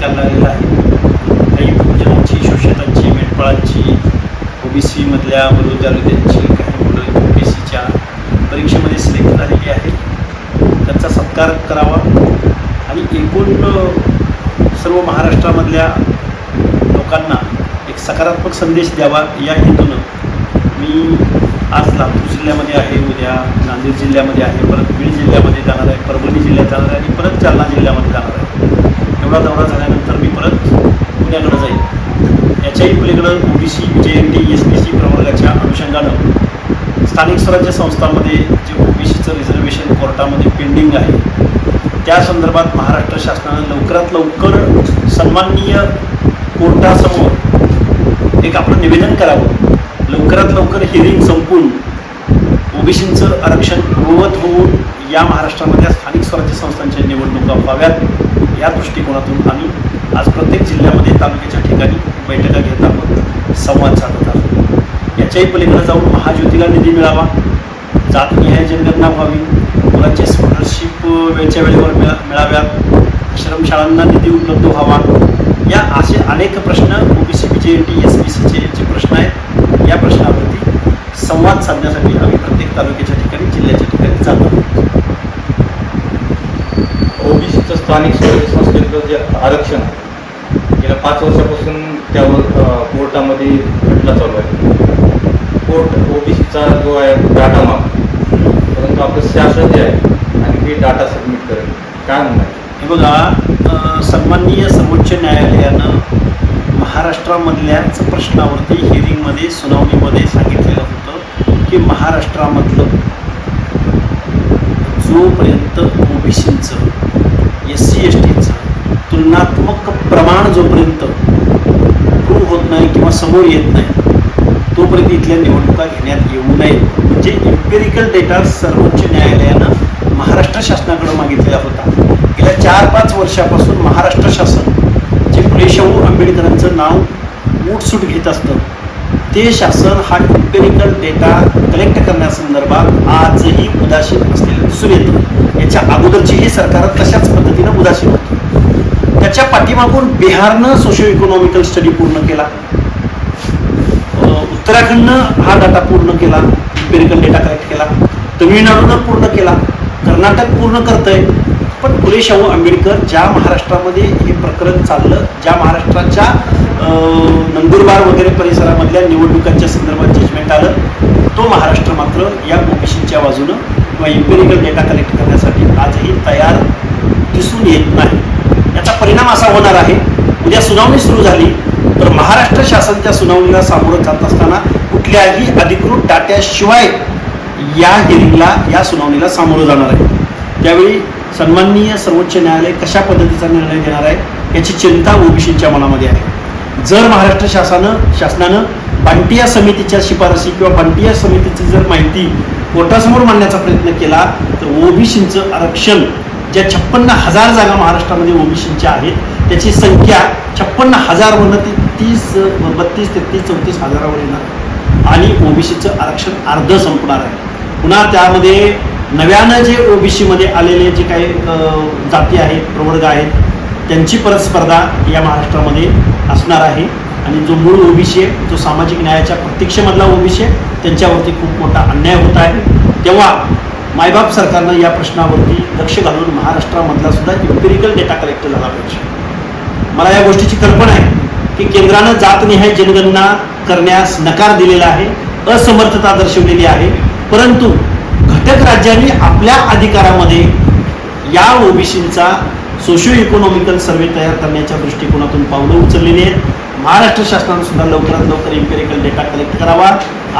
निकाल लागलेला आहे काही बहुजनांची शोषितांची मेंढपाळांची ओबीसीमधल्या बलुजारुद्यांची काही मुलं ओबीसीच्या परीक्षेमध्ये सिलेक्ट झालेली आहे त्यांचा सत्कार करावा आणि एकूण सर्व महाराष्ट्रामधल्या लोकांना एक सकारात्मक संदेश द्यावा या हेतूनं मी आज लातूर जिल्ह्यामध्ये आहे उद्या नांदेड जिल्ह्यामध्ये आहे परत बीड जिल्ह्यामध्ये जाणार आहे परभणी जिल्ह्यात जाणार आहे आणि परत जालना जिल्ह्यामध्ये जाणार आहे. एवढा दौरा झाल्यानंतर मी परत पुण्याकडे जाईल पलीकडं ओबीसी जे N T S P C प्रवर्गाच्या अनुषंगानं स्थानिक स्वराज्य संस्थांमध्ये जे ओबीसीचं रिझर्वेशन कोर्टामध्ये पेंडिंग आहे त्या संदर्भात महाराष्ट्र शासनानं लवकरात लवकर सन्माननीय कोर्टासमोर एक आपलं निवेदन करावं. लवकरात लवकर हिअरिंग संपून ओबीसींचं आरक्षण पूर्ववत होऊन या महाराष्ट्रामधल्या स्थानिक स्वराज्य संस्थांच्या निवडणुका व्हाव्यात. या दृष्टिकोनातून आम्ही आज प्रत्येक जिल्ह्यामध्ये तालुक्याच्या ठिकाणी बैठका घेत आहोत संवाद साधत आहोत. याच्याही पलीकडे जाऊन महाज्योतीला निधी मिळावा जातनिहाय जनगणना व्हावी मुलांची स्कॉलरशिप वेळच्या वेळेवर मिळा मिळाव्यात आश्रमशाळांना निधी उपलब्ध व्हावा. या असे अनेक प्रश्न OBC B J N T S बी सीचे जे प्रश्न आहेत या प्रश्नावरती संवाद साधण्यासाठी आम्ही प्रत्येक तालुक्याच्या ठिकाणी जिल्ह्याच्या ठिकाणी जात आहोत स्थानिक स्वराज्य संस्थेचं जे आरक्षण गेल्या पाच वर्षापासून त्यावर कोर्टामध्ये खटला चालू आहे. कोर्ट ओबीसीचा जो आहे डाटा माग परंतु आपलं शासन जे आहे आणि ते डाटा सबमिट करेल. काय म्हणणार हे बघा सन्माननीय सर्वोच्च न्यायालयानं महाराष्ट्रामधल्याच प्रश्नावरती हिअरिंगमध्ये सुनावणीमध्ये सांगितलेलं होतं की महाराष्ट्रामधलं जोपर्यंत ओबीसींचं एस सी एस टीचं तुलनात्मक प्रमाण जोपर्यंत प्रूव्ह होत नाही किंवा समोर येत नाही तोपर्यंत इथल्या निवडणुका घेण्यात येऊ नये. म्हणजे इम्पेरिकल डेटा सर्वोच्च न्यायालयानं महाराष्ट्र शासनाकडे मागितलेला होता. गेल्या चार पाच वर्षापासून महाराष्ट्र शासन जे फुले आंबेडकरांचं नाव उठसूट घेत असतं ते शासन हा इम्पेरिकल डेटा कलेक्ट करण्यासंदर्भात आजही उदासीन असलेलं दिसून येतं. याच्या अगोदरची ही सरकार तशाच पद्धतीनं उदासीन होती. त्याच्या पाठीमागून बिहारनं सोशो इकॉनॉमिकल स्टडी पूर्ण केला. उत्तराखंडनं हा डाटा पूर्ण केला अमेरिकन डेटा कलेक्ट केला तमिळनाडूनं पूर्ण केला कर्नाटक पूर्ण करतंय. पण फुले शाहू आंबेडकर ज्या महाराष्ट्रामध्ये हे प्रकरण चाललं ज्या महाराष्ट्राच्या नंदुरबार वगैरे परिसरामधल्या निवडणुकांच्या संदर्भात जजमेंट आलं तो महाराष्ट्र मात्र या ओबीसीच्या बाजूनं किंवा इम्पेरिकल डेटा कलेक्ट करण्यासाठी आजही तयार दिसून येत नाही याचा परिणाम असा होणार आहे. उद्या सुनावणी सुरू झाली तर महाराष्ट्र शासन त्या सुनावणीला सामोरं जात असताना कुठल्याही अधिकृत डाट्याशिवाय या हिअरिंगला या सुनावणीला सामोरं जाणार आहे. त्यावेळी सन्माननीय सर्वोच्च न्यायालय कशा पद्धतीचा निर्णय घेणार आहे याची चिंता ओबीसीच्या मनामध्ये आहे. जर महाराष्ट्र शासनानं शासनानं बांटिया समितीच्या शिफारसी किंवा बांटिया समितीची जर माहिती कोर्टासमोर मांडण्याचा प्रयत्न केला तर ओबीसींचं आरक्षण ज्या छप्पन्न हजार जागा महाराष्ट्रामध्ये ओबीसीच्या आहेत त्याची संख्या छप्पन्न हजारवरनं ती तीस बत्तीस तेहतीस चौतीस हजारावर येणार. आणि ओबीसीचं आरक्षण अर्ध संपणार आहे. पुन्हा त्यामध्ये नव्यानं जे ओबीसीमध्ये आलेले जे काही जाती आहेत प्रवर्ग आहेत त्यांची परत स्पर्धा या महाराष्ट्रामध्ये असणार आहे. आणि जो मूळ ओबीसी आहे जो सामाजिक न्यायाच्या प्रतीक्षेमधला ओबीसी आहे त्यांच्यावरती खूप मोठा अन्याय होत आहे. तेव्हा मायबाप सरकारनं या प्रश्नावरती लक्ष घालून महाराष्ट्रामधला सुद्धा इम्पेरिकल डेटा कलेक्ट झाला पाहिजे. मला या गोष्टीची कल्पना आहे की केंद्रानं जातनिहाय जनगणना करण्यास नकार दिलेला आहे असमर्थता दर्शवलेली आहे परंतु घटक राज्यांनी आपल्या अधिकारामध्ये या ओबीसींचा सोशिओ इकॉनॉमिकल सर्वे तयार करण्याच्या दृष्टिकोनातून पावलं उचललेली आहेत. महाराष्ट्र शासनानं सुद्धा लवकरात लवकर इम्पेरिकल डेटा कलेक्ट करावा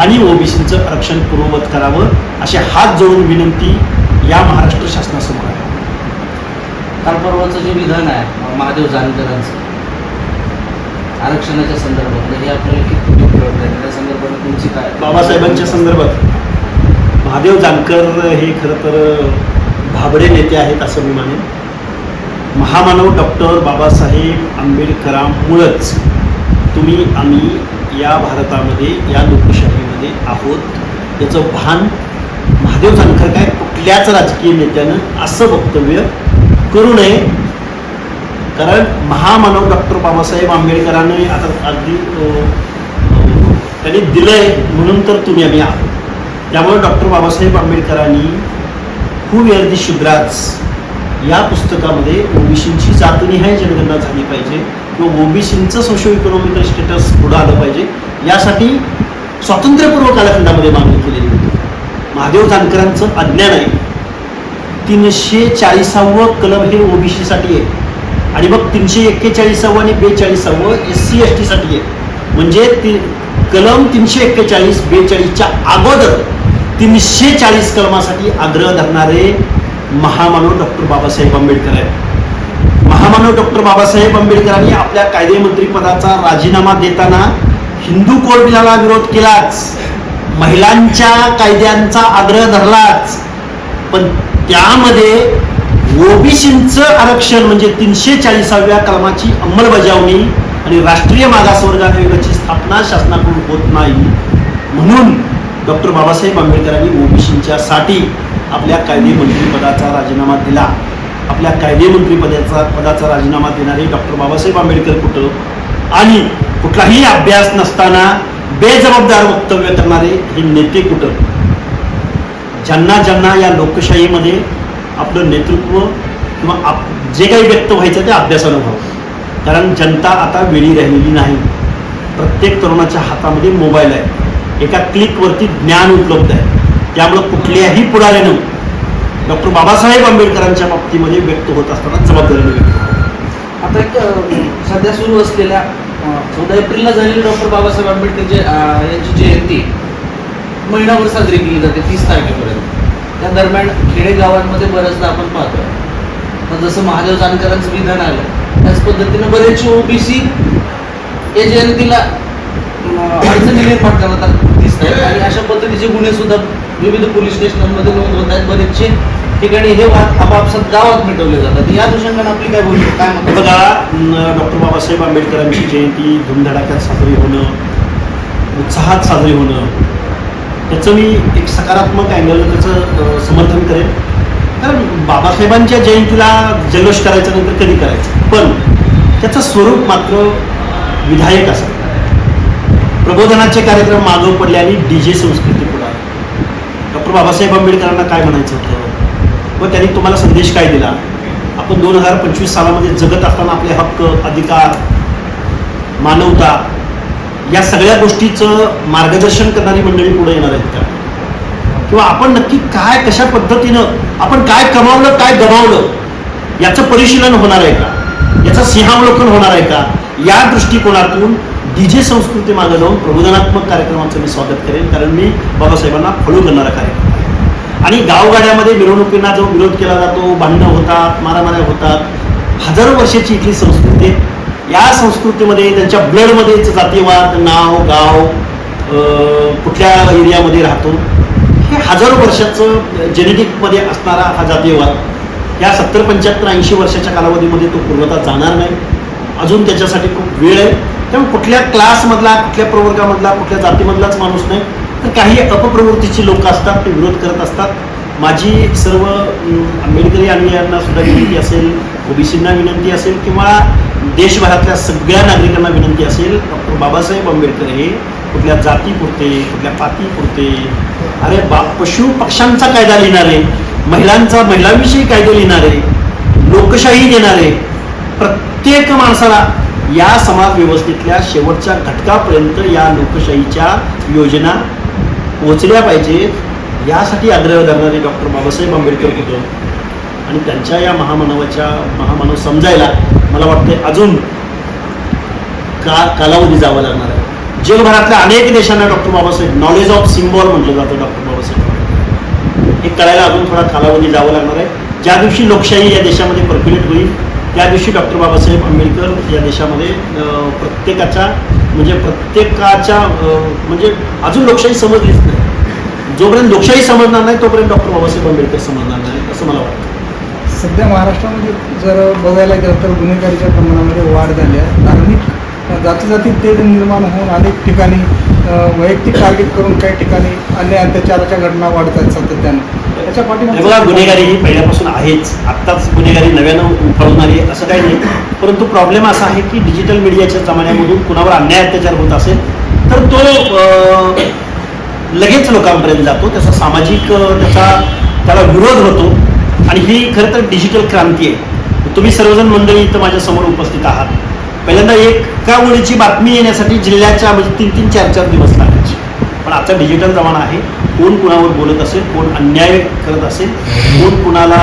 आणि ओबीसींचं आरक्षण पूर्ववत करावं असे हात जोडून विनंती या महाराष्ट्र शासनासमोर आहे. काल परवाचं जे विधान आहे महादेव जानकरांचं आरक्षणाच्या संदर्भातलं हे आपल्याला किती त्या संदर्भात तुमची काय? बाबासाहेबांच्या संदर्भात. महादेव जानकर हे खरं तर भाबडे नेते आहेत असं मी मानेन. महामानव डॉक्टर बाबासाहेब आंबेडकरांमुळंच तुम्ही आम्ही या भारतामध्ये या लोकशाहीमध्ये आहोत. याचं भान महादेव जानकर काय कुठल्याच राजकीय नेत्यानं असं वक्तव्य करू नये. कारण महामानव डॉक्टर बाबासाहेब आंबेडकरांनी आता अगदी त्यांनी दिलं त्यांनी दिलंय म्हणून तर तुम्ही आम्ही आहोत. त्यामुळे डॉक्टर बाबासाहेब आंबेडकरांनी हू वेअर दी शुद्राज या पुस्तकामध्ये ओबीसींची जातनिहाय जनगणना झाली पाहिजे. किंवा ओबीसींचं सोशो इकॉनॉमिकल स्टेटस पुढं आलं पाहिजे यासाठी स्वातंत्र्यपूर्व कालखंडामध्ये मागणी केलेली होती. महादेव जानकरांचं अज्ञान आहे. तीनशे चाळीसावं कलम हे ओबीसीसाठी आहे. आणि मग तीनशे एक्केचाळीसावं आणि बेचाळीसावं एस सी एस टीसाठी आहे. म्हणजे ती कलम तीनशे एक्केचाळीस बेचाळीसच्या अगोदर तीनशे चाळीस कलमासाठी आग्रह धरणारे महामानव डॉक्टर बाबासाहेब आंबेडकर आहेत. महामानव डॉक्टर बाबासाहेब आंबेडकरांनी आपल्या कायदेमंत्री पदाचा राजीनामा देताना हिंदू कोड बिलाला विरोध केलाच. महिलांच्या कायद्यांचा आग्रह धरलाच. पण त्यामध्ये ओबीसींचं आरक्षण म्हणजे तीनशे चाळीसाव्या कलमाची अंमलबजावणी आणि राष्ट्रीय मागासवर्ग आयोगाची स्थापना शासनाकडून होत नाही. म्हणून डॉक्टर बाबासाहेब आंबेडकरांनी ओबीसींच्या साठी आपल्या कायदेमंत्रीपदाचा राजीनामा दिला. आपल्या कायदेमंत्री पदाचा पदाचा राजीनामा देणारे डॉक्टर बाबासाहेब आंबेडकर कुठं? आणि कुठलाही अभ्यास नसताना बेजबाबदार वक्तव्य करणारे हे नेते कुठं? ज्यांना ज्यांना या लोकशाहीमध्ये आपलं नेतृत्व किंवा आप जे काही व्यक्त व्हायचं ते अभ्यासानं व्हावं. कारण जनता आता वेळी राहिलेली नाही. प्रत्येक तरुणाच्या हातामध्ये मोबाईल आहे. एका क्लिकवरती ज्ञान उपलब्ध आहे. त्यामुळं कुठल्याही पुढाऱ्यानं डॉक्टर बाबासाहेब आंबेडकरांच्या बाबतीमध्ये व्यक्त होत असताना जबाबदारीने व्यक्त आता एक सध्या सुरू असलेल्या चौदा एप्रिलला झालेली डॉक्टर बाबासाहेब आंबेडकर जे यांची जयंती महिनाभर साजरी केली जाते तीस तारखेपर्यंत. त्या दरम्यान खेडेगावांमध्ये बऱ्याचदा आपण पाहतो. जसं महादेव जानकरांचं विधान आलं त्याच पद्धतीनं बरेचसे ओबीसी या जयंतीला अडचणी निर्माण करतात दिसत आहेत आणि अशा पद्धतीचे गुन्हे सुद्धा विविध पोलीस स्टेशनमध्ये नोंद होत आहेत. बरेचसे ठिकाणी हे वाद आपापसात गावात मिटवले जातात. या अनुषंगाने आपली काय बोलतो काय म्हणतो बघा डॉक्टर बाबासाहेब आंबेडकरांची जयंती धुमधडाक्यात साजरी होणं उत्साहात साजरी होणं त्याचं मी एक सकारात्मक अँगल त्याचं समर्थन करेन. कारण बाबासाहेबांच्या जयंतीला जल्लोष करायचं नंतर कधी करायचं? पण त्याचं स्वरूप मात्र विधायक असं प्रबोधनाचे कार्यक्रम मागं पडले आणि डी जे संस्कृती. डॉक्टर बाबासाहेब आंबेडकरांना काय म्हणायचं होतं? व त्यांनी तुम्हाला संदेश काय दिला? आपण दोन हजार पंचवीस सालामध्ये जगत असताना आपले हक्क अधिकार मानवता या सगळ्या गोष्टीचं मार्गदर्शन करणारी मंडळी पुढे येणार आहेत का? किंवा आपण नक्की काय कशा पद्धतीनं आपण काय कमावलं काय गमावलं? याचं परिशीलन होणार आहे का? याचं सिंहावलोकन होणार आहे का? या दृष्टिकोनातून डीजे संस्कृती मागे लावून प्रबोधनात्मक कार्यक्रमाचं मी स्वागत करेन कारण मी बाबासाहेबांना फॉलो करणारा कार्यक्रम आहे. आणि गावगाड्यामध्ये मिरवणुकींना जो विरोध केला जातो भांडणं होतात मारामाऱ्या होतात हजारो वर्षाची इथली संस्कृती आहे. या संस्कृतीमध्ये त्यांच्या ब्लडमध्येच जातीवाद नाव गाव कुठल्या एरियामध्ये राहतो हे हजारो वर्षाचं जेनेटिकमध्ये असणारा हा जातीयवाद. या सत्तर पंच्याहत्तर ऐंशी वर्षाच्या कालावधीमध्ये तो पूर्णतः जाणार नाही. अजून त्याच्यासाठी खूप वेळ आहे. त्यामुळे कुठल्या क्लासमधला कुठल्या प्रवर्गामधला कुठल्या जातीमधलाच माणूस नाही. तर काही अपप्रवृत्तीची लोक असतात ते विरोध करत असतात. माझी सर्व आंबेडकरी अनुयायांना सुद्धा विनंती असेल ओबीसींना विनंती असेल किंवा देशभरातल्या सगळ्या नागरिकांना विनंती असेल डॉक्टर बाबासाहेब आंबेडकर हे कुठल्या जातीपुरते कुठल्या पातीपुरते अरे बा पशु पक्ष्यांचा कायदा लिहिणारे महिलांचा महिलांविषयी कायदे लिहिणारे लोकशाही देणारे प्रत्येक माणसाला या समाज व्यवस्थेतल्या शेवटच्या घटकापर्यंत या लोकशाहीच्या योजना पोचल्या पाहिजेत. यासाठी आग्रह धरणारे डॉक्टर बाबासाहेब आंबेडकर होतं. आणि त्यांच्या या महामानवाच्या महामानव समजायला मला वाटतं अजून का कालावधी जावं लागणार आहे. जगभरातल्या अनेक देशांना doctor Babasaheb knowledge of symbol म्हटलं जातं डॉक्टर बाबासाहेब. हे कळायला अजून थोडा कालावधी जावं लागणार आहे. ज्या दिवशी लोकशाही या देशामध्ये पर्क्युलेट होईल त्या दिवशी डॉक्टर बाबासाहेब आंबेडकर या देशामध्ये प्रत्येकाच्या म्हणजे प्रत्येकाच्या म्हणजे अजून लोकशाही समजलीच नाही. जोपर्यंत लोकशाही समजणार नाही तोपर्यंत डॉक्टर बाबासाहेब आंबेडकर समजणार नाही असं मला वाटतं. सध्या महाराष्ट्रामध्ये जर बघायला गेलं तर गुन्हेगारीच्या प्रमाणामध्ये वाढ झाली आहे. धार्मिक जाती जाती तेढ निर्माण होऊन अनेक ठिकाणी वैयक्तिक टार्गेट करून काही ठिकाणी अन्य अत्याचाराच्या घटना वाढत आहेत सातत्यानं त्याच्या पाठीमागे बघा गुन्हेगारी ही पहिल्यापासून आहेच. आत्ताच गुन्हेगारी नव्यानं उफाळून आली असं काही नाही. परंतु प्रॉब्लेम असा आहे की डिजिटल मीडियाच्या जमान्यामधून कुणावर अन्याय अत्याचार होत असेल तर तो लगेच लोकांपर्यंत जातो. त्याचा सामाजिक त्याचा त्याला विरोध होतो. आणि ही खरं तर डिजिटल क्रांती आहे. तुम्ही सर्वजण मंडळी इथं माझ्यासमोर उपस्थित आहात. पहिल्यांदा एका ओळीची बातमी येण्यासाठी जिल्ह्याच्या म्हणजे तीन तीन चार चार दिवस लागायचे. पण आता डिजिटल जमाना आहे. कोण कुणावर बोलत असेल कोण अन्याय करत असेल कोण कुणाला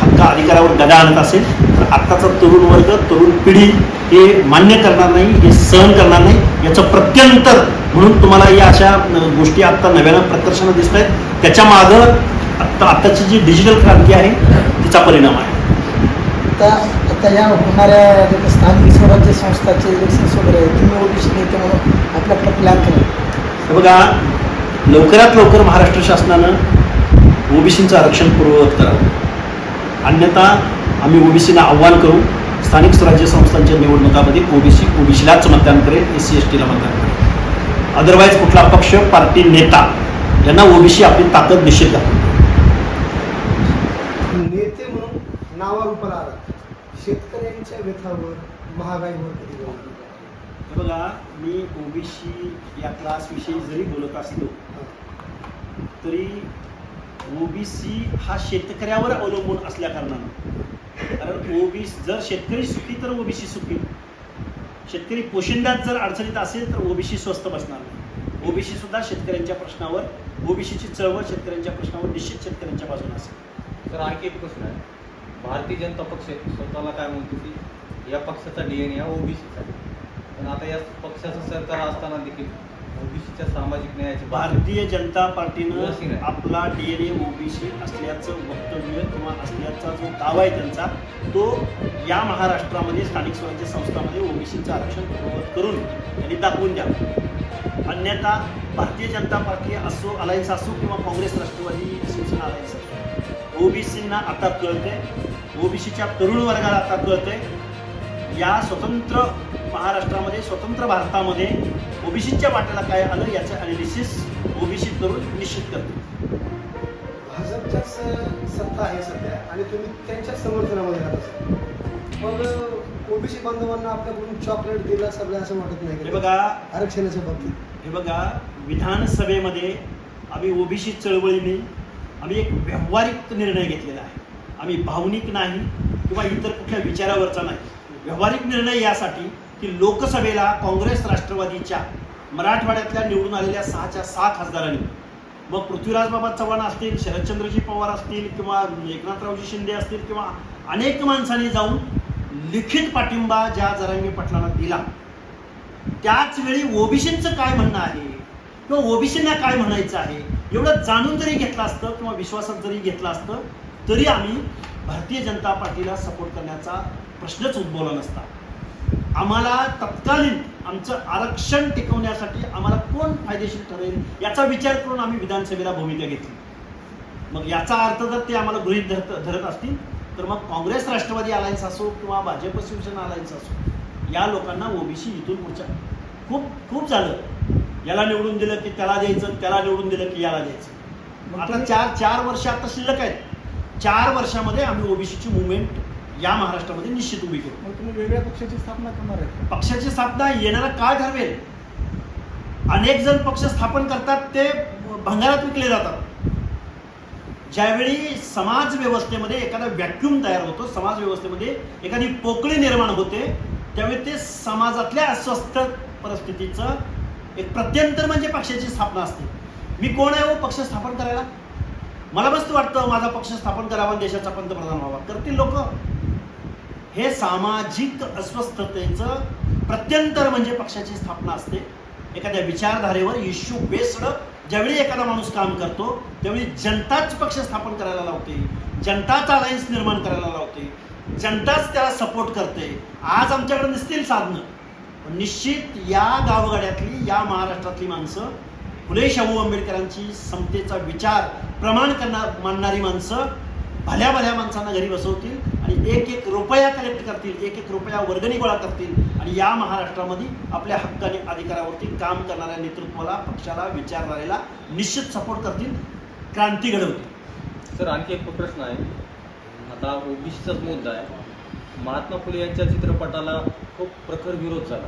हक्क अधिकारावर गदा आणत असेल तर आत्ताचा तरुण वर्ग तरुण पिढी हे मान्य करणार नाही हे सहन करणार नाही याचं प्रत्यंतर म्हणून तुम्हाला या अशा गोष्टी आत्ता नव्यानं प्रकर्षानं दिसत आहेत त्याच्या मागं आत्ता आत्ताची जी डिजिटल क्रांती आहे तिचा परिणाम आहे. आता आता या होणाऱ्या स्थानिक स्वराज्य संस्थाचे इलेक्शन्स वगैरे आहेत, तुम्ही ओबीसी नेते म्हणून आपला आपला प्लॅन करा. बघा लवकरात लवकर महाराष्ट्र शासनानं ओबीसीचं आरक्षण पूर्ववत करावं. अन्यथा आम्ही ओबीसीला आव्हान करू स्थानिक स्वराज्य संस्थांच्या निवडणुकामध्ये ओबीसी ओबीसीलाच मतदान करेल एस सी एस टीला मतदान करेल. अदरवाईज कुठला पक्ष पार्टी नेता यांना ओबीसी आपली ताकद निश्चित दाखवते नेते म्हणून नावारूपाला आला शेतकऱ्यांच्या व्यथावर महागाईवर कधी? हे बघा मी ओबीसी या क्लासविषयी जरी बोलत असलो तरी ओबीसी हा शेतकऱ्यावर अवलंबून असल्या कारणानं. कारण ओबीसी जर शेतकरी सुखी तर ओबीसी सुखी. शेतकरी पोशिंद्यात जर अडचणीत असेल तर ओबीसी स्वस्त बसणार नाही. ओबीसी सुद्धा शेतकऱ्यांच्या प्रश्नावर ओबीसीची चळवळ शेतकऱ्यांच्या प्रश्नावर निश्चित शेतकऱ्यांच्या बाजूने असेल. तर आणखी एक प्रश्न आहे. भारतीय जनता पक्ष स्वतःला काय म्हणतो की या पक्षाचा डीएनए हा ओबीसीचा पण आता या पक्षाचं सरकार असताना देखील ओबीसीच्या सामाजिक न्यायाची भारतीय जनता पार्टीनं. आपला डीएनए ओबीसी असल्याचं वक्तव्य किंवा असल्याचा जो दावा आहे त्यांचा तो या महाराष्ट्रामध्ये स्थानिक स्वराज्य संस्थांमध्ये ओबीसीचं आरक्षण पूर्ववत करून त्यांनी दाखवून द्यावं अन्यथा भारतीय जनता पार्टी असो अलायन्स असो किंवा काँग्रेस राष्ट्रवादी शिवसेना अलायन्स असो ओबीसींना आता कळतंय. ओबीसीच्या तरुण वर्गाला आता कळतंय. या स्वतंत्र महाराष्ट्रामध्ये स्वतंत्र भारतामध्ये ओबीसीच्या वाट्याला काय आलं याचं अनालिसिस ओबीसी तरुण निश्चित करतो. भाजपच्याच सत्ता आहे सध्या आणि तुम्ही त्यांच्याच समर्थनामध्ये राहत असाल मग ओबीसी बांधवांना आपल्याकडून चॉकलेट दिलं सगळं असं वाटत नाही हे? बघा. आरक्षणाच्या बाबतीत. हे बघा विधानसभेमध्ये आम्ही ओबीसी चळवळीने आम्ही एक व्यावहारिक निर्णय घेतलेला आहे. आम्ही भावनिक नाही किंवा इतर कुठल्या विचारावरचा नाही. व्यावहारिक निर्णय यासाठी की लोकसभेला काँग्रेस राष्ट्रवादीच्या मराठवाड्यातल्या निवडून आलेल्या सहाच्या सहा खासदारांनी. मग पृथ्वीराज बाबा चव्हाण असतील शरदचंद्रजी पवार असतील किंवा एकनाथरावजी शिंदे असतील किंवा अनेक माणसांनी जाऊन लिखित पाठिंबा ज्या जरांगी पाटलांना दिला. त्याच वेळी ओबीसींचं काय म्हणणं आहे? किंवा ओबीसींना काय म्हणायचं आहे? एवढं जाणून जरी घेतलं असतं किंवा विश्वासात जरी घेतलं असतं तरी आम्ही भारतीय जनता पार्टीला सपोर्ट करण्याचा प्रश्नच उद्भवला नसता. आम्हाला तत्कालीन आमचं आरक्षण टिकवण्यासाठी आम्हाला कोण फायदेशीर ठरेल याचा विचार करून आम्ही विधानसभेला भूमिका घेतली. मग याचा अर्थ जर ते आम्हाला गृहीत धरत धरत असतील तर मग काँग्रेस राष्ट्रवादी अलायन्स असो किंवा भाजप शिवसेना अलायन्स असो या लोकांना ओबीसी इथून पुढच्या खूप खूप झालं. याला निवडून दिलं की त्याला द्यायचं त्याला निवडून दिलं की याला द्यायचं. आता चार चार वर्ष आता शिल्लक आहेत. चार वर्षामध्ये आम्ही ओबीसीची मुवमेंट या महाराष्ट्रामध्ये निश्चित उभी करू. मग तुम्ही वेगळ्या पक्षाची स्थापना करणार आहे पक्षाची स्थापना येणारा काळ ठरवेल. अनेक जण पक्ष स्थापन करतात ते भंगारात विकले जातात. ज्यावेळी समाज व्यवस्थेमध्ये एखादा व्हॅक्यूम तयार होतो समाज व्यवस्थेमध्ये एखादी पोकळी निर्माण होते त्यावेळी ते समाजातल्या अस्वस्थ परिस्थितीचं एक प्रत्यंतर म्हणजे पक्षाची स्थापना असते. मी कोण आहे हो पक्ष स्थापन करायला? मला मस्त वाटतं माझा पक्ष स्थापन करावा देशाचा पंतप्रधान व्हावा. करतील लोक. हे सामाजिक अस्वस्थतेचं प्रत्यंतर म्हणजे पक्षाची स्थापना असते. एखाद्या विचारधारेवर इश्यू बेस्ड ज्यावेळी एखादा माणूस काम करतो त्यावेळी जनताच पक्ष स्थापन करायला लावते. जनताच अलायन्स निर्माण करायला लावते. जनताच त्याला सपोर्ट करते. आज आमच्याकडे नसतील साधनं. पण निश्चित या गावगाड्यातली या महाराष्ट्रातली माणसं फुले शाहू आंबेडकरांची समतेचा विचार प्रमाण करणार मानणारी माणसं भल्या भल्या माणसांना घरी बसवतील. आणि एक एक रुपया कलेक्ट करतील एक एक रुपया वर्गणी गोळा करतील. आणि या महाराष्ट्रामध्ये आपल्या हक्काने अधिकारावरती काम करणाऱ्या नेतृत्वाला पक्षाला विचारणाऱ्याला निश्चित सपोर्ट करतील क्रांती घडवतील. सर आणखी एक प्रश्न आहे. आता ओबीसीचाच मुद्दा आहे. महात्मा फुले यांच्या चित्रपटाला खूप प्रखर विरोध झाला.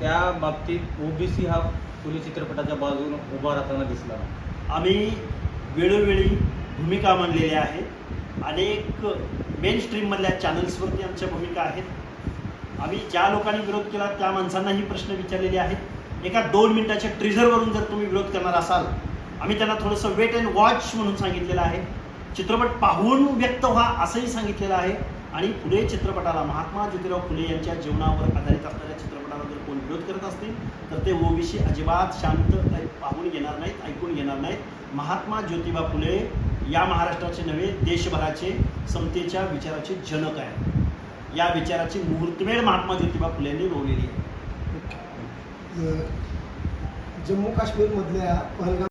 त्या बाबतीत ओबीसी हा फुले चित्रपटाच्या बाजून उभा राहताना दिसला. आम्ही वेळोवेळी भूमिका मांडलेल्या आहेत अनेक मेन स्ट्रीममधल्या चॅनल्सवरती आमच्या भूमिका आहेत. आम्ही ज्या लोकांनी विरोध केला त्या माणसांनाही प्रश्न विचारलेले आहेत. एका दोन मिनिटाच्या ट्रिझरवरून जर तुम्ही विरोध करणार असाल आम्ही त्यांना थोडंसं वेट अँड वॉच म्हणून सांगितलेलं आहे. चित्रपट पाहून व्यक्त व्हा असंही सांगितलेलं आहे. आणि पुढे चित्रपटाला महात्मा ज्योतिराव फुले यांच्या जीवनावर आधारित असणाऱ्या चित्रपटाला जर कोण विरोध करत असतील तर ते ओबीसी अजिबात शांत पाहून घेणार नाहीत ऐकून घेणार नाहीत. महात्मा ज्योतिबा फुले या महाराष्ट्राचे नव्हे देशभराचे समतेच्या विचाराचे जनक आहे या विचाराची मुहूर्तमेळ महात्मा ज्योतिबा फुले यांनी रोवलेली आहे. जम्मू काश्मीरमधल्या पहलगाम